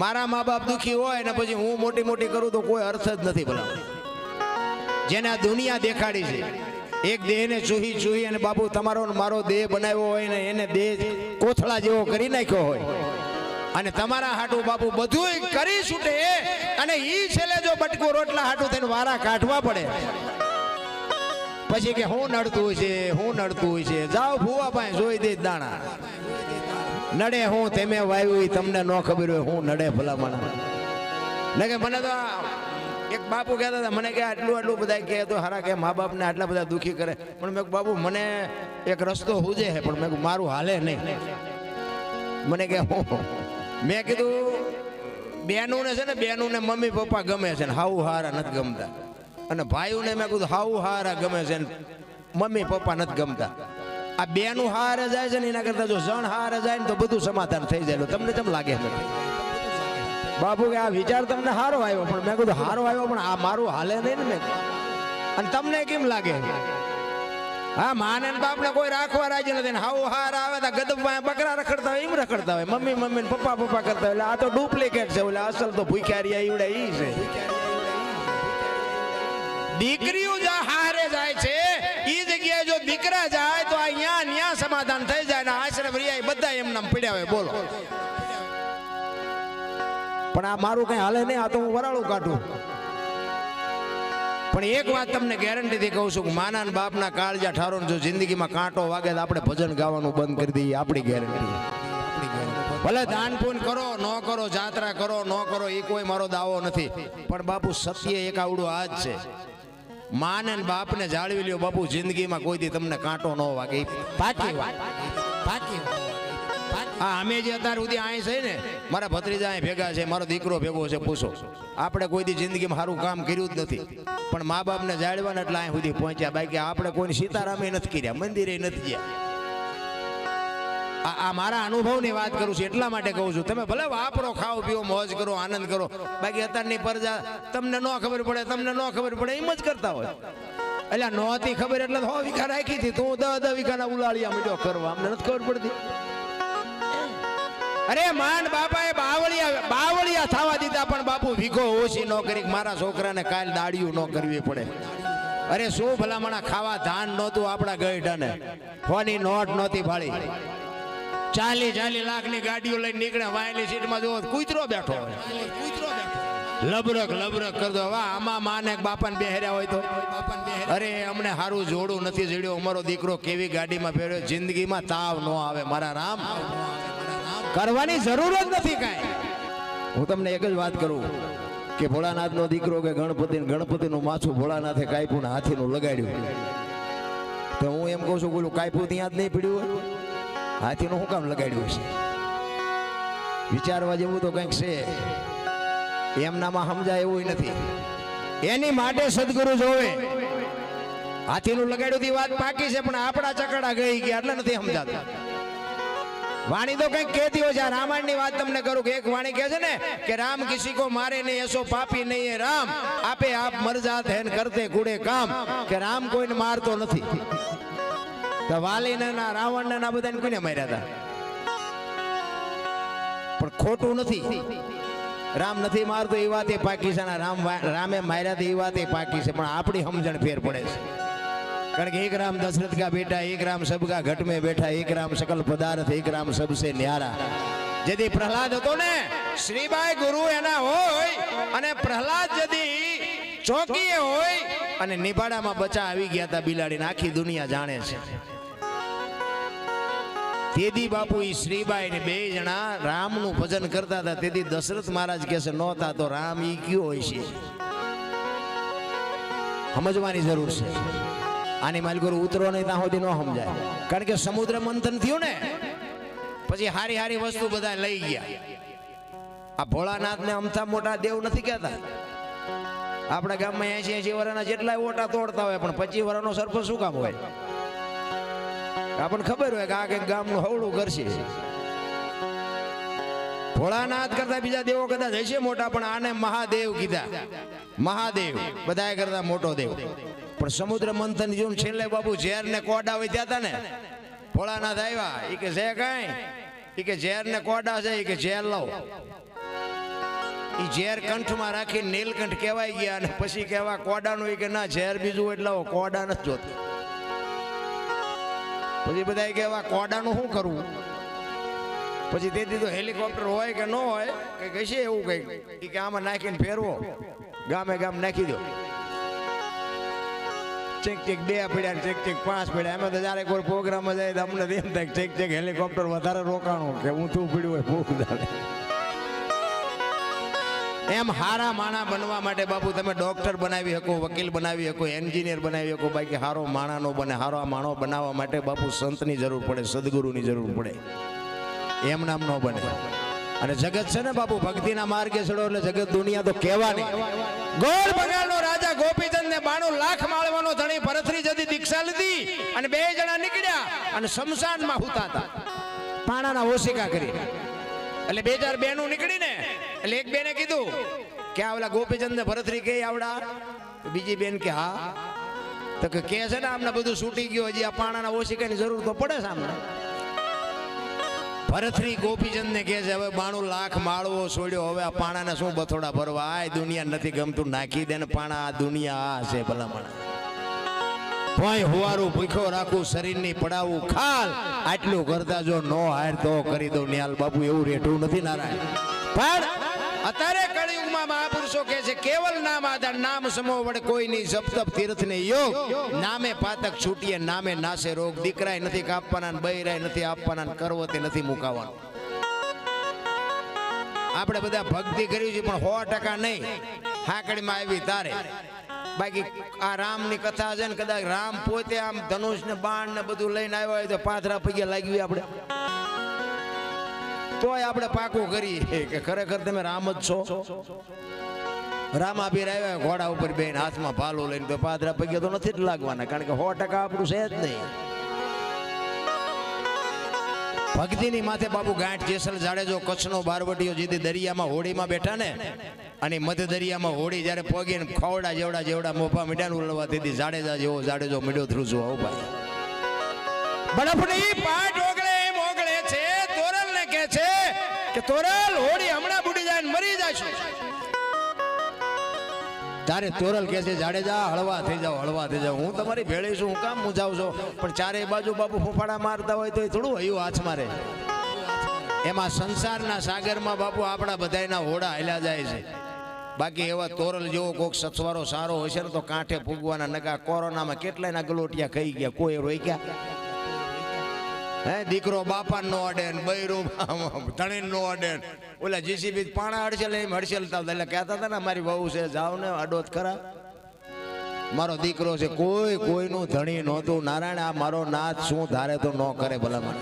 મારા મા બાપ દુખી હોય ને પછી હું મોટી મોટી કરું તો કોઈ અર્થ જ નથી ભલા જેને આ દુનિયા દેખાડી છે, એક દેહને ચૂહી ચૂહી અને બાપુ તમારો મારો દેહ બનાવ્યો હોય ને એને દેહ કોથળા જેવો કરી નાખ્યો હોય. અને તમારા હાટું બાપુ બધું કરી છૂટે અને ઈ છેલ્લે જો બટકો રોટલા હાટું થઈને વારા કાઢવા પડે. પછી કે હું નડતું છે, હું નડતું છે, જાઓ ભૂવા પાસે જોઈ દે દાણા. નડે હું તેમે વાવ્યું તમને ન ખબર હોય, હું નડે ભલામણ. ને કે મને તો એક બાપુ કહેતા હતા, મને કે આટલું આટલું બધા કહે તો હારા કે મા બાપને આટલા બધા દુઃખી કરે. પણ મેં બાપુ, મને એક રસ્તો હુજે છે પણ મેં મારું હાલે નહીં. મને કે, હું મેં કીધું બેનું ને છે ને બેનું ને મમ્મી પપ્પા ગમે છે ને, હાઉ હારા નથી ગમતા. અને ભાઈઓને મેં કીધું, હાઉ હારા ગમે છે ને, મમ્મી પપ્પા નથી ગમતા. આ બેનું હાર જાય છે ને એના કરતા જો જણ હારે જાય ને તો બધું સમાધાન થઈ જાય. તમને કેમ લાગે બાપુ કે આ વિચાર તમને હારો આવ્યો, પણ મેં કીધું હારો આવ્યો, પણ આ મારું હાલે નહીં ને મેં. અને તમને કેમ લાગે? હા, માને બાપને કોઈ રાખવા રાજી નથી ને હાવ હાર આવે તો ગદબ બકરા રખડતા હોય, એમ રખડતા હોય. મમ્મી મમ્મી ને પપ્પા પપ્પા કરતા હોય. એટલે આ તો ડુપ્લિકેટ છે, એટલે અસલ તો ભૂખ્યા રહ્યા ઈવડે ઈ છે. દીકરીઓ જ્યાં હારે જાય છે. એ જગ્યાએ જો દીકરા જાય હોય બોલો. પણ આ મારું કઈ હાલે નહીં, આ તો હું વરાળું કાઢું. પણ એક વાત તમને ગેરંટીથી કહું છું કે માના બાપના કાળજા ઠારો જો જિંદગીમાં કાંટો વાગે તો આપણે ભજન ગાવાનું બંધ કરી દઈએ, આપણી ગેરંટી. ભલે દાન પૂન કરો, ન કરો, જાત્રા કરો, ન કરો, એ કોઈ મારો દાવો નથી. પણ બાપુ સત્ય એક આવડું આ જ છે. માને બાપને જાળવી લ્યો બાપુ, જિંદગીમાં કોઈ દી તમને કાંટો ન વાગે. પાકી વાત પાકી વાત હા, અમે જે અત્યાર સુધી અહીં છે ને, મારા ભત્રીજા અહીં ભેગા છે, મારો દીકરો ભેગો છે, પૂછો. આપણે કોઈ દી જિંદગીમાં સારું કામ કર્યું જ નથી. પણ મા બાપને જાળવાને એટલે અહીં સુધી પહોંચ્યા. બાકી આપણે કોઈને સીતારામે નથી કર્યા, મંદિરે નથી ગયા. આ આ મારા અનુભવની વાત કરું છું, એટલા માટે કહું છું. તમે ભલે વાપરો, ખાઓ, પીઓ, મોજ કરો, આનંદ કરો. બાકી અત્યારની પરજા તમને ન ખબર પડે, તમને ન ખબર પડે, એમ જ કરતા હોય. એટલે નહોતી ખબર એટલે હો વિકાર રાખી હતી. તું હું દસ દસ વીઘાના ઉલાળિયા મીડ્યો કરવા, અમને નથી ખબર પડતી. અરે માંડ બાપાએ બાવળિયા બાવળિયા થવા દીધા, પણ બાપુ વીઘો ઓછી ન કરી. મારા છોકરાને કાલ દાડિયું ન કરવી પડે. અરે શું ભલામણા, ખાવા ધાન નહોતું આપણા ગઈઢાને. ફોની નોટ નહોતી ફાળી ચાલી ચાલી લાખની ગાડીઓ લઈને નીકળે વાયલી સીટમાં જો કૂતરો બેઠો હોય. લબરક લબરક કરતો વાહ આમાં માને બાપાને બેહર્યા હોય તો? અરે અમને સારું જોડું નથી જડ્યું. અમારો દીકરો કેવી ગાડીમાં ફેર્યો? જિંદગીમાં તાવ ન આવે. મારા રામ. કરવાની જરૂર જ નથી કાંઈ. હું તમને એક જ વાત કરું કે ભોળાનાથનો દીકરો કે ગણપતિ ગણપતિનું માથું ભોળાનાથે કાપ્યું ને હાથીનું લગાડ્યું. તો હું એમ કહું છું, બોલું, કાપ્યું ત્યાં જ નહીં પીડ્યું હોય? હાથીનું શું કામ લગાડ્યું છે વિચારવા જેવું તો કંઈક છે. એમનામાં સમજાય એવું નથી. એની માટે સદગુરુ જોવે. હાથીનું લગાડ્યું વાત પાકી છે, પણ આપણા ચકડા ગઈ ગયા એટલે નથી સમજાતું. વાણી તો કંઈક કહેતી હોય છે. આ રામાયણની વાત તમને કરું કે એક વાણી કહે છે ને કે રામ કિસી કો મારે નહીં, એસો પાપી નહીં રામ. આપે આપ મરજા હેન કરતે ગુડે કામ. કે રામ કોઈને મારતો નથી. તો વાલીને ના રાવણને ના બધાને કોઈને માર્યા હતા પણ ખોટું નથી. રામ નથી મારતો, એ વાત એ પાકી છે રામ રામે માર્યા એ વાત એ પાકી છે. પણ આપણી સમજણ ફેર પડે છે. કારણ કે એક રામ દશરથ કા બેટા, એક રામ સબકા ઘટ મેં બેઠા, એક રામ સકલ પદાર્થ, એક રામ સબસે ન્યારા. જેથી પ્રહલાદ હતો ને, શ્રીબાઈ ગુરુ એના હોય અને પ્રહલાદ જેથી ચોકીએ હોય અને નિભાડામાં બચા આવી ગયા હતા બિલાડીને, આખી દુનિયા જાણે છે. તેદી બાપુ એ શ્રીબાઈ ને બે જણા રામનું ભજન કરતા હતા. તેથી દશરથ મહારાજ કે છે, નહોતા તો રામ ઈ કયો હોય છે સમજવાની જરૂર છે. આની માલગુરુ ઉતરો નહીં, ત્યાં સુધી ન સમજાય. કારણ કે સમુદ્ર મંથન થયું ને, પછી હારી હારી વસ્તુ બધા લઈ ગયા. આ ભોળાનાથ ને અમથા મોટા દેવ નથી કહેતા. આપણા ગામમાં એસી એસી વર્ષના જેટલા ઓટા તોડતા હોય, પણ પચીસ વર્ષનો સરપંચ શું કામ હોય? આપણને ખબર હોય કે આ કંઈક ગામનું હવળું કરશે. ભોળાનાથ કરતા બીજા દેવો કદાચ હશે મોટા, પણ આને મહાદેવ કીધા. મહાદેવ બધા કરતા મોટો દેવ. પણ સમુદ્ર મંથન જો છેલ્લે બાબુ ઝેર ને કોડા હોય ત્યાં હતા ને. ભોળાનાથ આવ્યા. એ કે છે કઈ? એ કે ઝેર ને કોડા છે એ કે, ઝેર લાવ એ ઝેર કંઠમાં રાખી નીલકંઠ કહેવાય ગયા અને પછી કહેવા કોડાનું ઈ કે, ના, ઝેર બીજું એટલે આવો, કોડા નથી જોતું. પછી બધા કહેવા કોડાનું શું કરવું? પછી તેથી તો હેલિકોપ્ટર હોય કે ન હોય કે કહેશે એવું કંઈક. કે, આમાં નાખીને ફેરવો. ગામે ગામ નાખી દો. ચેક ચેક બે પડ્યા ચેક ચેક પાંચ પડ્યા. એમાં તો જ્યારે કોઈ પ્રોગ્રામ જાય તો અમને એમ થાય ચેક ચેક હેલિકોપ્ટર વધારે રોકાણું કે ઊંધું પડ્યું હોય ભૂખ દાડે એમ હારા માણા બનવા માટે બાપુ તમે ડોક્ટર બનાવી શકો, વકીલ બનાવી શકો એન્જિનિયર બનાવી શકો. બાકી હારો માણાનો બને, હારો માણો બનાવવા માટે બાપુ સંતની જરૂર પડે, સદગુરુની જરૂર પડે. એમ નામ નો બને. અને જગત છે ને બાપુ, ભક્તિના માર્ગે ચડો એટલે જગત દુનિયા તો કહેવાની. ગોળ બંગાળનો રાજા ગોપીચંદ ને બાણું લાખ માળવાનો ધણી ભરતરી જતી દીક્ષા લીધી અને બે જણા નીકળ્યા અને શમશાનમાં હુતા હતા. પાણાના ઓશિકા કરી. એટલે બે ચાર બેનું નીકળી ને એટલે એક બેને કીધું કે આ ઓલા ગોપીચંદ ને ભરતરી કે આવડા? બીજી બેન કે, હા. તો કે કે છે ને, આમને બધું છૂટી ગયું, હજી આ પાણાના ઓશિકાની જરૂર તો પડે છે આમને. ભરતરી ગોપીચંદ ને કહે છે, હવે બાણું લાખ માળવો છોડ્યો, હવે આ પાણાને શું બથોડા ભરવા? આ દુનિયા નથી ગમતું, નાખી દે ને પાણા, આ દુનિયા આ છે ભલામણ. ભોય હોવારું ભૂખ્યો રાખું, શરીરની પડાવું ખાલ. આટલું કરતા જો નો હાર તો કરી દઉં નિહાલ બાપુ, એવું રેઠું નથી નારાયણ. પણ અત્યારે કળિયુગમાં મહાપુરુષો કે છે, કેવલ નામ આધાર, નામ સમો વડે કોઈની જપ તપ તીર્થ ને યોગ. નામે પાતક છૂટીએ, નામે નાશે રોગ. દીકરાય નથી કાપવાના બૈરાય નથી આપવાના ને કરવતે નથી મુકાવાનું. આપણે બધા ભક્તિ કરી છે પણ સો ટકા નહીં. હાકડીમાં આવી તારે. બાકી આ રામની કથા છે ને, કદાચ રામ પોતે આમ ધનુષ ને બાણ ને બધું લઈને આવ્યા હોય તો પાથરા પગે લાગી આપણે. તોય આપણે પાકું કરીએ કે ખરેખર તમે રામ જ છો. રામાબીર આવ્યા ઘોડા ઉપર બેન હાથમાં ભાલો લઈને તો પાદરા પગે તો નથી જ લાગવાના, કારણ કે સો ટકા આપણું છે જ નહીં. ભક્તિની માથે બાબુ ગાંઠ જેસલ જાડેજો કચ્છનો બારવટીઓ જેથી દરિયામાં હોડીમાં બેઠા ને, અને મધ્ય દરિયામાં હોડી જ્યારે પોગીને ખવડા જેવડા જેવડા મોફા મીઠાનું ઉલવા દીધી જાડેજા જેવો જાડેજો મીડ્યો છું આવું ભાઈ બરફની પાટ છે કે તોરલ હોડી હમણાં બુડી જાય મરી જશું તારે તોરલ કે છે જાડેજા હળવા થઈ જાઓ, હળવા થઈ જાઓ. હું તમારી ભેળી છું, હું કામ મુજાવ છો. પણ ચારે બાજુ બાપુ ફૂફાડા મારતા હોય તો એ થોડું હયું હાથ મારે. એમાં સંસારના સાગરમાં બાપુ આપણા બધાયના હોડા હેલા જાય છે. બાકી એવા તોરલ જેવો કોક સચવારો સારો હશે ને તો કાંઠે ફૂગવાના નકા કોરોનામાં કેટલાયના ગલોટિયા ખાઈ ગયા, કોઈ રોક્યા હે, દીકરો બાપા નો અડે બૈરો ધણીન નો અડે ઓલા જીસીબી પાણા અડશે એમ હડસેલતા હતા એટલે કહેતા હતા ને મારી વહુ છે, જાવ ને અડોત ખરા. મારો દીકરો છે, કોઈ, કોઈનું ધણી નહોતું. નારાયણ, આ મારો નાથ શું ધારે તો ન કરે ભલા મને